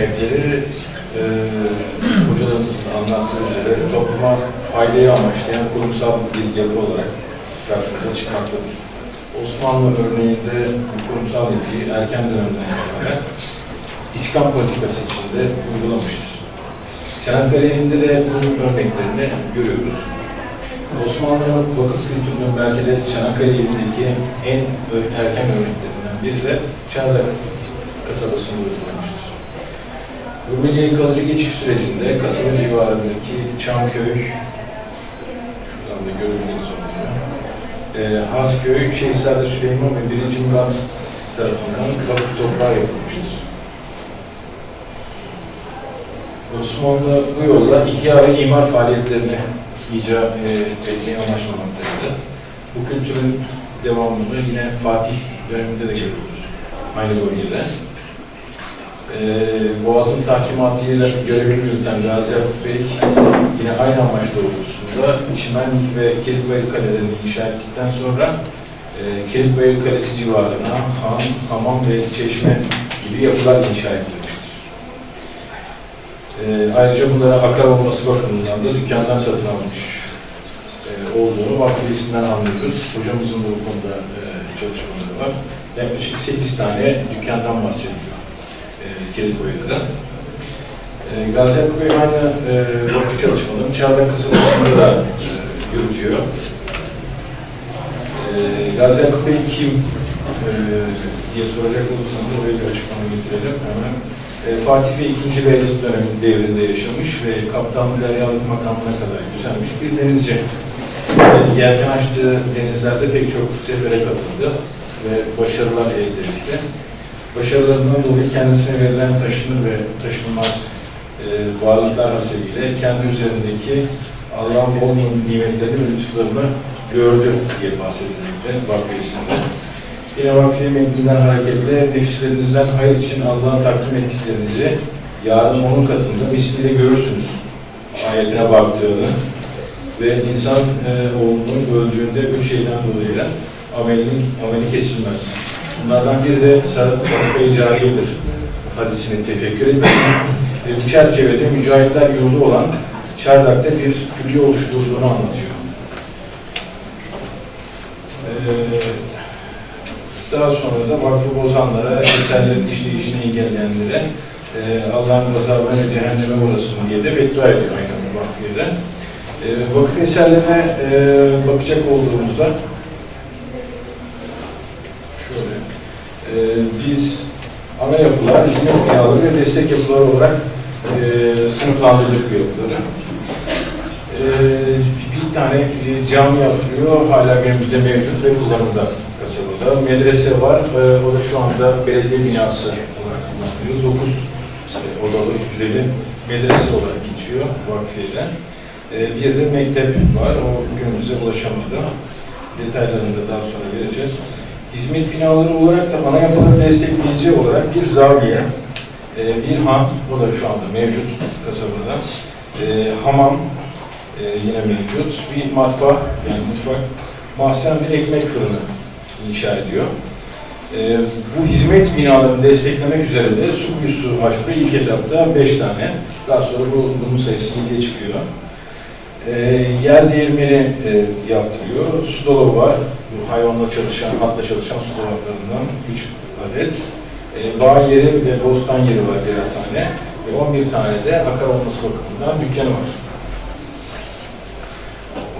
hizmetleri e, hocalarımızın anlattığı üzere topluma faydayı amaçlayan kurumsal bir yapı olarak karşımıza çıkmaktadır. Osmanlı örneğinde kurumsal yapıyı erken dönemden itibaren İskan politikası içinde uygulamıştır. Çanakkale'nin de bunun örneklerini görüyoruz. Osmanlı'nın vakıf kültürünün belki de Çanakkale ilindeki en erken örneklerinden biri de Çardak kasabasında uygulamıştır. Rumeli'ye kalıcı geçiş sürecinde kasaba civarındaki Çamköy, şuradan da görülmek zorunda, e, Hazköy, Şehzade Süleyman ve 1. Murat tarafından vakıf toprağı yapılmıştır. Osmanlı bu yolla ihya ve imar faaliyetlerini icra e, etmeyi amaçlamaktadır. Bu kültürün devamını yine Fatih döneminde de görüyoruz. Aynı bölgede. E, Boğaz'ın tahkimatıyla görevini yürüten Gazi Yakup Bey yine aynı amaç doğrultusunda Çimen ve Kilitbayır kalelerini inşa ettikten sonra e, Kilitbayır Kalesi civarına han, hamam ve çeşme gibi yapılar inşa ettirmiştir. E, ayrıca bunlara akar olması bakımından da dükkandan satın almış e, olduğunu vakfiyesinden anlıyoruz. Hocamızın da bu konuda e, çalışmaları var. Yaklaşık 8 tane dükkandan bahsediyor e, Kilitbayır'da. E, Gazi Yakup Bey aynı e, vakıf çalışmalarını Çağlayan kasabasında da e, yürütüyor. E, Gazi Yakup Bey kim e, diye soracak olursanız oraya bir açıklama getirelim. Hemen e, Fatih Bey 2. Beyazıt dönemi devrinde yaşamış ve kaptanlık deryalık makamına kadar yükselmiş bir denizci. E, yelken açtığı denizlerde pek çok sefere katıldı ve başarılar elde etti. Başarılarından dolayı kendisine verilen taşınır ve taşınmaz e, varlıklar hasebiyle kendi üzerindeki Allah'ın bol nimetlerini ve lütuflarını gördü diye bahsedilmekte vakfiyesinde. Yine vakfiye metninden hareketle nefslerinizden hayır için Allah'a takdim ettiklerinizi yarın onun katında misliyle görürsünüz ayetine baktığını ve insan e, oğlunun öldüğünde üç şeyden dolayı amelin, ameli kesilmez. Bunlardan biri de sadaka-i cariyedir hadisini tefekkür etmek. Ve bu çerçevede mücahitler yolu olan Çardak'ta bir külliye oluşturduğunu anlatıyor. Ee, daha sonra da vakfı bozanlara, eserlerin işleyişini engelleyenlere e, Allah'ın gazabına ve cehenneme uğrasın diye de beddua ediyor aynı vakfiyede. E, vakıf eserlerine e, bakacak olduğumuzda e, biz ana yapılar, hizmet binaları ve destek yapıları olarak e, sınıflandırdık bu yapıları. E, bir tane e, cami yaptırıyor, hala günümüzde mevcut ve kullanımda kasabada. Medrese var, e, o da şu anda belediye binası olarak kullanılıyor. 9 odalı, hücreli medrese olarak geçiyor vakfiyeden. E, bir de mektep var, o günümüze ulaşamadı. Detaylarını da daha sonra vereceğiz. Hizmet binaları olarak da ana yapıları destekleyici olarak bir zaviye, e, bir han, o da şu anda mevcut kasabada. E, hamam e, yine mevcut. Bir matbaa, yani mutfak, mahzen bir ekmek fırını inşa ediyor. E, bu hizmet binalarını desteklemek üzere de su kuyusu açtı. İlk etapta 5 tane. Daha sonra bu, bunun sayısı 7'ye çıkıyor. E, yer değirmeni e, yaptırıyor. Su dolabı var. Bu hayvanla çalışan, hatta çalışan su dolaplarından 3 adet. E, bağ yeri ve bostan yeri var birer tane. Ve 11 tane de akar olması bakımından dükkanı var.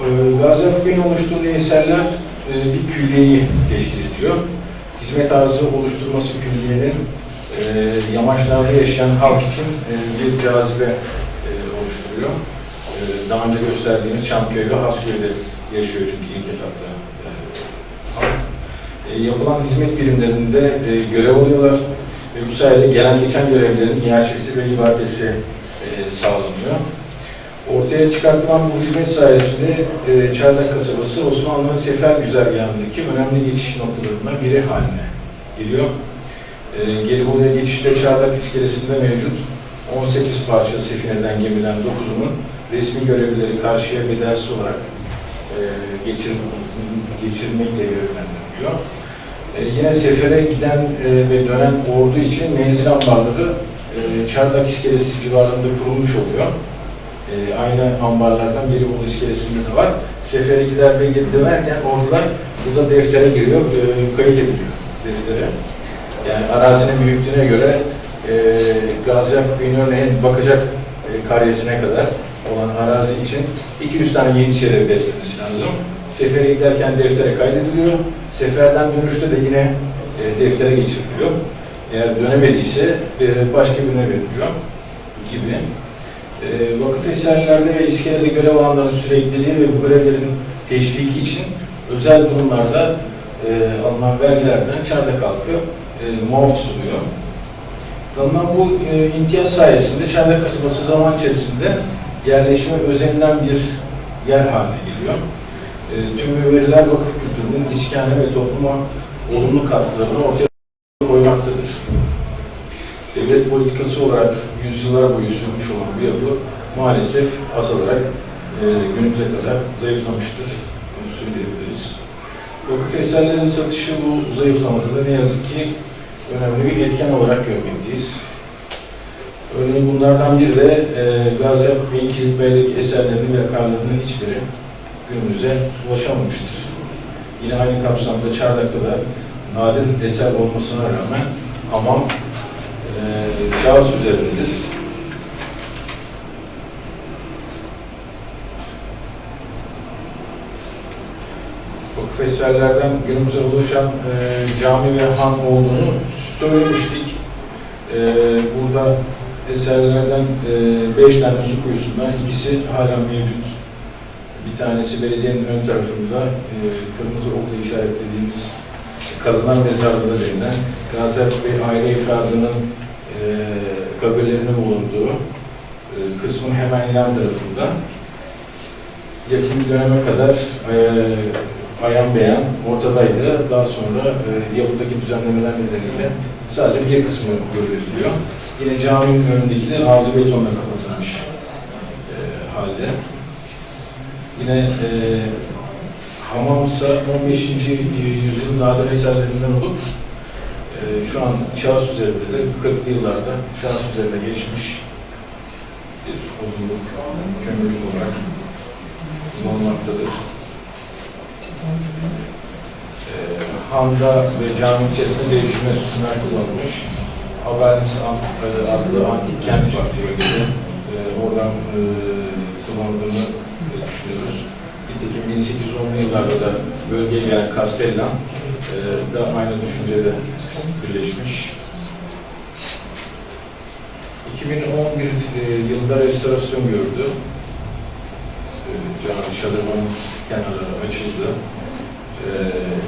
E, Gaziantep Bey'in oluşturduğu eserler e, bir külliyeyi teşkil ediyor. Hizmet arzı oluşturması külliyenin e, yamaçlarda yaşayan halk için e, bir cazibe e, oluşturuyor. E, daha önce gösterdiğiniz Şamköy ve Hasköy'de yaşıyor çünkü ilk etapta e, halk. E, yapılan hizmet birimlerinde e, görev alıyorlar ve bu sayede gelen geçen görevlerin iaşesi ve ibadesi e, sağlanıyor. Ortaya çıkartılan bu hizmet sayesinde e, Çardak kasabası Osmanlı'nın sefer güzergahındaki önemli geçiş noktalarından biri haline geliyor. E, Gelibolu'ya geçişte Çardak iskelesinde mevcut 18 parça sefineden gemiden 9'unun resmi görevlileri karşıya bedelsiz olarak e, geçir, geçirmekle görevlendiriliyor. E, yine sefere giden e, ve dönen ordu için menzil ambarları e, Çardak iskelesi civarında kurulmuş oluyor. E, aynı ambarlardan biri Bolu iskelesinde de var. Sefere gider ve dönerken ordular burada deftere giriyor, e, kayıt ediliyor deftere. Yani arazinin büyüklüğüne göre e, Gazi Yakup Bey'in örneğin bakacak e, kariyesine kadar olan arazi için 200 tane Yeniçeri beslemesi lazım. Sefere giderken deftere kaydediliyor. Seferden dönüşte de yine e, deftere geçiriliyor. Eğer dönemediyse e, başka birine veriliyor gibi. E, vakıf eserlerde ve iskelede görev alanlarının sürekliliği ve bu görevlerin teşviki için özel durumlarda e, alınan vergilerden çardak halkı e, muaf tutuluyor. Tanınan bu e, imtiyaz sayesinde Çardak kasabası zaman içerisinde yerleşime özenilen bir yer haline geliyor. E, tüm bu veriler vakıf kültürünün iskane ve topluma olumlu katkılarını ortaya koymaktadır. Devlet politikası olarak yüzyıllar boyu sürmüş olan bu yapı maalesef azalarak e, günümüze kadar zayıflamıştır. Bunu söyleyebiliriz. Vakıf eserlerinin satışı bu zayıflamada da ne yazık ki önemli bir etken olarak görmekteyiz. Örneğin bunlardan biri de e, Gazi Yakup eserlerinin ve hiçbiri günümüze ulaşamamıştır. Yine aynı kapsamda Çardak'ta da nadir eser olmasına rağmen hamam e, kağıt üzerindedir. Vakıf eserlerden günümüze ulaşan e, cami ve han olduğunu söylemiştik. E, burada eserlerden e, beş tane su kuyusundan ikisi hala mevcut. Bir tanesi belediyenin ön tarafında e, kırmızı okla işaretlediğimiz Kadınlar Mezarlığı denilen Gaziantep Bey aile ifradının e, kabirlerinin bulunduğu kısmın hemen yan tarafında yakın döneme kadar ayan beyan ortadaydı. Daha sonra e, yapıdaki düzenlemeler nedeniyle sadece bir kısmı görülüyor. Yine caminin önündeki de ağzı betonla kapatılmış e, halde. Yine e, hamamsa 15. yüzyılın nadir eserlerinden olup e, şu an şahıs üzerinde de 40'lı yıllarda şahıs üzerine geçmiş bir odunluk, kömürlük olarak bulunmaktadır. E, Handa ve cami içerisinde değişime sütunlar kullanılmış. Haberlis adlı antik kent var bölgede. E, oradan e, kullanıldığını e, düşünüyoruz. Nitekim 1810'lu yıllarda da bölgeye gelen Castellan e, da aynı düşüncede birleşmiş. 2011 e, yılında restorasyon gördü. Cami şadırvanın kenarları açıldı. E,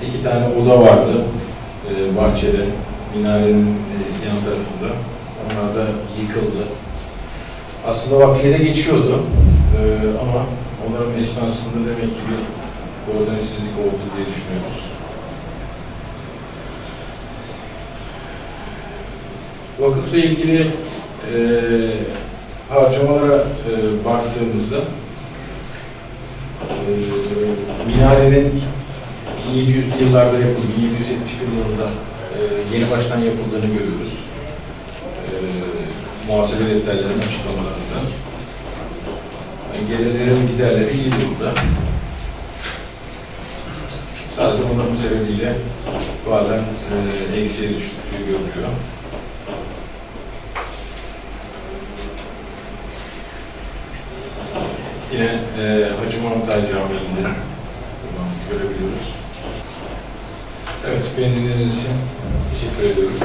iki tane oda vardı e, bahçede, minarenin e, yan tarafında. Onlar da yıkıldı. Aslında vakfiyede geçiyordu e, ama onların esnasında demek ki bir koordinatsizlik oldu diye düşünüyoruz. Vakıfla ilgili e, harcamalara e, baktığımızda minarenin 1700 yıllarda yapıldı, 1771 yılında e, yeni baştan yapıldığını görüyoruz. E, muhasebe defterlerinin açıklamalarında. Yani gelirlerin giderleri iyi durumda. Sadece onların sebebiyle bazen e, eksiye düştüğü görülüyor. Yine e, Hacı Mahmut Ay Camii'nde bunu görebiliyoruz. Evet, beni dinlediğiniz için teşekkür ediyorum.